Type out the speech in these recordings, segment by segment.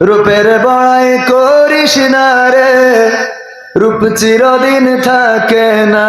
রূপের বড়াই করিস না রে রূপ চিরদিন থাকে না।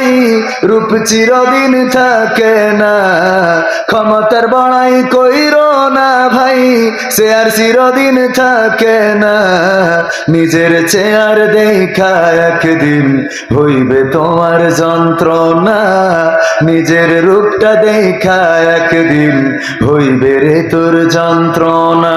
ভাই রূপ চিরদিন থাকে না। ক্ষমতার বড়াই কইর না ভাই, সে আর চিরদিন থাকে না। নিজের চেয়ার দেখা একদিন হইবে তোমার যন্ত্রণা। নিজের রূপটা দেখা একদিন হইবে রে তোর যন্ত্রণা।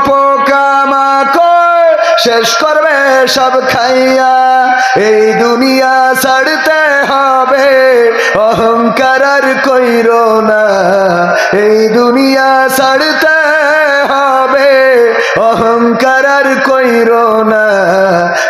শেষ করবে সব খাইয়া। এই দুনিয়া ছাড়তে হবে, অহংকার আর কইর না। এই দুনিয়া ছাড়তে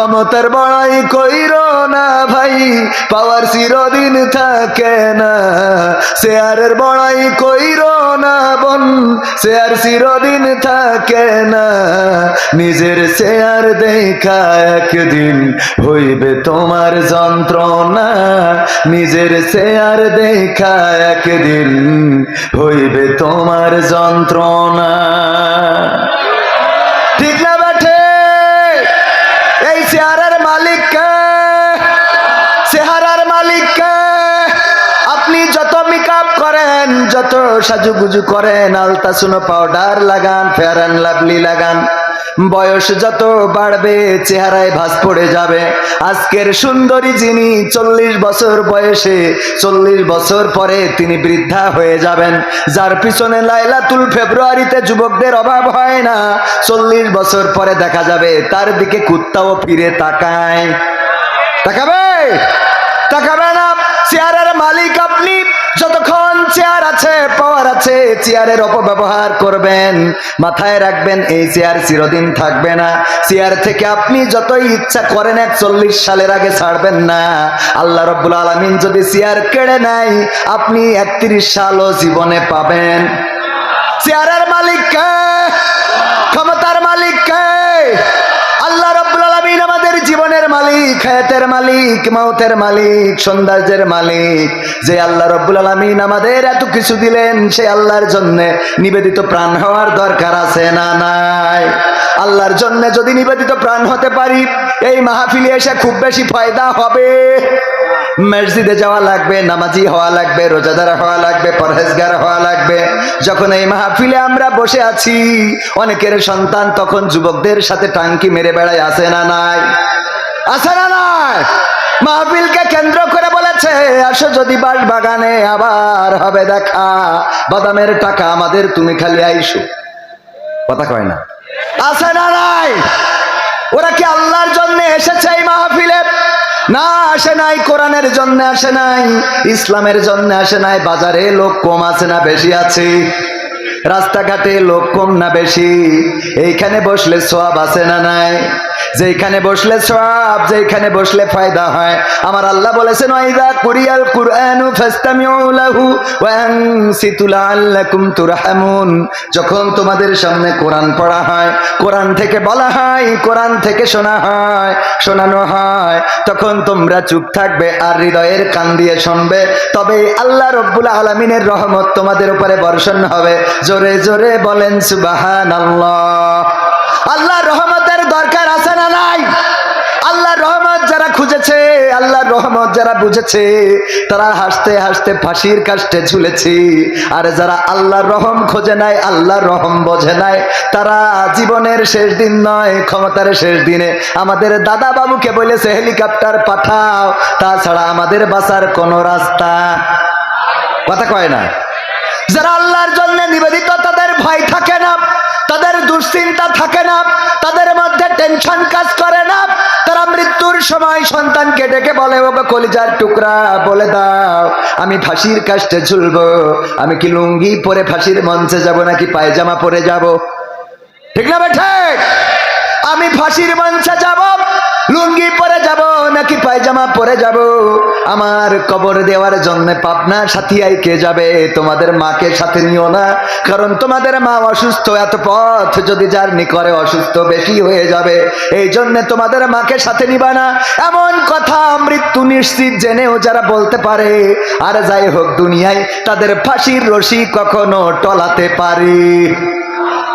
ক্ষমতার বড়াই কইর না ভাই, পাওয়ার চিরদিন থাকে না। শেয়ারের বড়াই কইর না বন, শেয়ার চিরদিন থাকে না। নিজের শেয়ার দেখা একদিন হইবে তোমার যন্ত্রণা। নিজের শেয়ার দেখা একদিন হইবে তোমার যন্ত্রণা। করেন, যত সাজুগুজু করেন, আলতা সুনো পাউডার লাগান ফেয়ার অ্যান্ড লাভলি লাগান। বয়স যত বাড়বে, চেহারায় ভাস পড়ে যাবে। আজকের সুন্দরী যিনি চল্লিশ বছর বয়সে, চল্লিশ বছর পরে তিনি বৃদ্ধা হয়ে যাবেন। যার পিছনে লাইলাতুল ফেব্রুয়ারিতে যুবকদের অভাব হয় না, চল্লিশ বছর পরে দেখা যাবে, তার দিকে কুত্তাও ফিরে তাকায়। তাকাবে? তাকাবে না? চেয়ারের মালিক আপনি আছে পাওয়ার আছে চেয়ারের অপব্যবহার করবেন। মাথায় রাখবেন, এই চেয়ার চিরদিন থাকবে না। চেয়ার থেকে আপনি যতই ইচ্ছা করেন, একচল্লিশ সালের আগে ছাড়বেন না। আল্লাহ রব্বুল আলমিন যদি চেয়ার কেড়ে নেয়, আপনি একত্রিশ সালও জীবনে পাবেন। চেয়ারের মালিক কে? মালিক, হায়াতের মালিক, মাউতের মালিক সৌন্দর্যের মালিক। যে আল্লাহ রব্বুল আলামিন আমাদের এত কিছু দিলেন, সে আল্লাহর জন্য নিবেদিত প্রাণ হওয়ার দরকার আছে না নাই? আল্লাহর জন্য যদি নিবেদিত প্রাণ হতে পারি, এই মাহফিলে এসে খুব বেশি ফায়দা হবে। মসজিদে যাওয়া লাগবে, নামাজি হওয়া লাগবে, রোজাদার হওয়া লাগবে, পরহেজগার হওয়া লাগবে। যখন এই মাহফিলে আমরা বসে আছি, অনেকের সন্তান তখন যুবকদের সাথে টাঙ্কি মেরে বেড়ায় আসে না নাই? আসে না নাই? মাহফিলকে কেন্দ্র করে বলেছে, আসো যদি বাস বাগানে আবার হবে দেখা। বাদামের টাকা আমাদের, তুমি খালি আইসো। কথা কয় না। আছে না নাই? ওরা কি আল্লাহর জন্য এসেছে এই মাহফিলে? না, আসে নাই, কোরআনের জন্য আসে নাই, ইসলামের জন্য আসে নাই, বাজারে লোক কম আছে না বেশি আছে? রাস্তাঘাটে লোক কম না বেশি। এইখানে বসলে সব আছে না নাই? যেখানে বসলে সব যেখানে বসলে ফায়দা হয়। আমার আল্লাহ বলেছেন, ওয়াইদা কুরিয়াল কুরআনু ফাস্তামিউ লাহু ওয়া আনসিতু লাআল্লাকুম তুরহামুন। যখন তোমাদের সামনে কোরআন পড়া হয়, কোরআন থেকে বলা হয়, কোরআন থেকে শোনা হয়, শোনানো হয়, তখন তোমরা চুপ থাকবে আর হৃদয়ের কান দিয়ে শুনবে। তবে আল্লাহ রব্বুল আলমিনের রহমত তোমাদের উপরে বর্ষণ হবে। জোরে জোরে বলেন সুবাহান আল্লাহ রহমতের দরকার আছে না নাই? আল্লাহ রহমত যারা খুঁজেছে আল্লাহ রহমত যারা বুঝেছে, তারা হাসতে হাসতে ফাঁসির কাষ্টে ঝুলেছি। আর যারা আল্লাহ রহম খোঁজে নাই আল্লাহ রহম বোঝে নাই, তারা জীবনের শেষ দিন নয়, ক্ষমতার শেষ দিনে। আমাদের দাদা বাবুকে বলেছে, হেলিকপ্টার পাঠাও। তাছাড়া আমাদের বাঁচার কোনো রাস্তা। কথা কয় না? যারা দুশ্চিন্তা থাকে না, তাদের মধ্যে টেনশন কাজ করে না। তারা মৃত্যুর সময় সন্তানকে ডেকে বলে ওকে কলিজার টুকরা, বলে দাও, আমি ফাঁসির কাজটা ঝুলব। আমি কি লুঙ্গি পরে ফাঁসির মঞ্চে যাব নাকি পায়জামা পরে যাব? ঠিক না বেঠে আমি ফাঁসির মঞ্চে যাব, লুঙ্গি পরে যাব, নাকি পায়জামা পরে যাব? আমার কবর দেওয়ার জন্য পাবনা সাথিয়াই কে যাবে? তোমাদের মাকে সাথে নিও না, কারণ তোমাদের মা অসুস্থ, এত পথ যদি জার্নি করে অসুস্থ বেশি হয়ে যাবে, এই জন্য তোমাদের মাকে সাথে নিবা না। এমন কথা মৃত্যু নিশ্চিত জেনেও যারা বলতে পারে, আর যাই হোক দুনিয়ায় তাদের ফাঁসির রশি কখনো টলাতে পারে।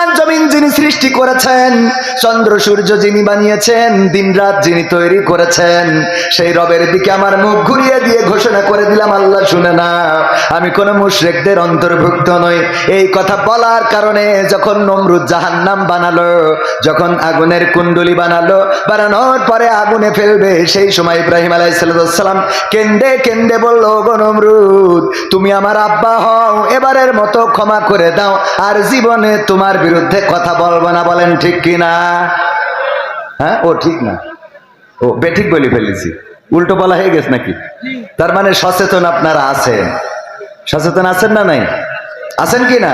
আসমান জমিন যিনি সৃষ্টি করেছেন, চন্দ্র, সূর্য যিনি বানিয়েছেন দিন রাত যিনি তৈরি করেছেন, সেই রবের দিকে আমার মুখ ঘুরিয়ে দিয়ে ঘোষণা করে দিলাম, আল্লাহ শুনে না। আমি কোন মুশরেকদের অন্তর্ভুক্ত নই। এই কথা বলার কারণে যখন নমরুদ জাহান্নাম বানালো, যখন আগুনের কুণ্ডলি বানালো, বানানোর পরে আগুনে ফেলবে, সেই সময় ইব্রাহিম আলাইসালাম কেন্দে কেন্দে বলল গো নমরুদ তুমি আমার আব্বা হও, এবারের মতো ক্ষমা করে দাও, আর জীবনে তোমার বিরুদ্ধে কথা বলব না, বলেন ঠিক কি না? হ্যাঁ ও ঠিক না। ও, বেঠিক বলে ফেলেছি। উল্টো বলা হয়ে গেছে নাকি? তার মানে সচেতন আপনারা আছেন। সচেতন আছেন না নাই? আছেন কি না?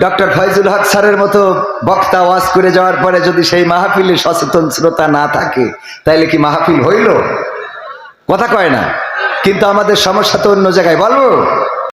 ডক্টর ফয়জুল হক স্যারের মতো বক্তা ওয়াজ করে যাওয়ার পরে যদি সেই মাহফিলে সচেতন শ্রোতা না থাকে, তাইলে কি মাহফিল হইল? কথা কয় না। কিন্তু আমাদের সমস্যা তো অন্য জায়গায় বলব?